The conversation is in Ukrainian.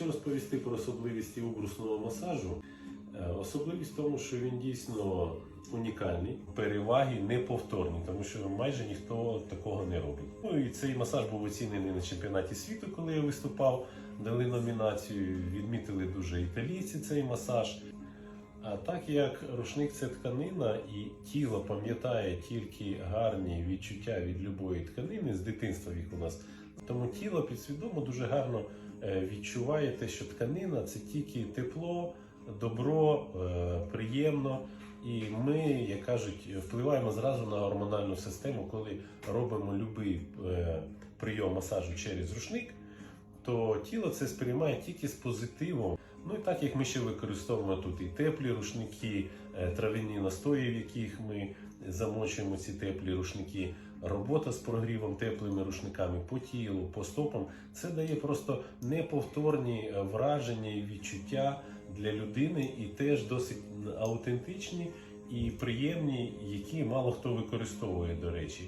Якщо розповісти про особливість обрусного масажу, е, особливість в тому, що він дійсно унікальний, переваги неповторні, тому що майже ніхто такого не робить. Ну і цей масаж був оцінений на чемпіонаті світу, коли я виступав. Дали номінацію, відмітили дуже італійці цей масаж. А так як рушник це тканина, і тіло пам'ятає тільки гарні відчуття від любої тканини з дитинства їх у нас. Тому тіло підсвідомо дуже гарно е, відчуває те, що тканина це тільки тепло, добро, е, приємно. І ми, як кажуть, впливаємо зразу на гормональну систему, коли робимо будь-який прийом масажу через рушник, то тіло це сприймає тільки з позитивом. Ну і так як ми ще використовуємо тут і теплі рушники, е, травяні настої, в яких ми замочуємо ці теплі рушники, робота з прогрівом теплими рушниками по тілу, по стопам, це дає просто неповторні е, враження і відчуття для людини, і теж досить аутентичні і приємні, які мало хто використовує, до речі.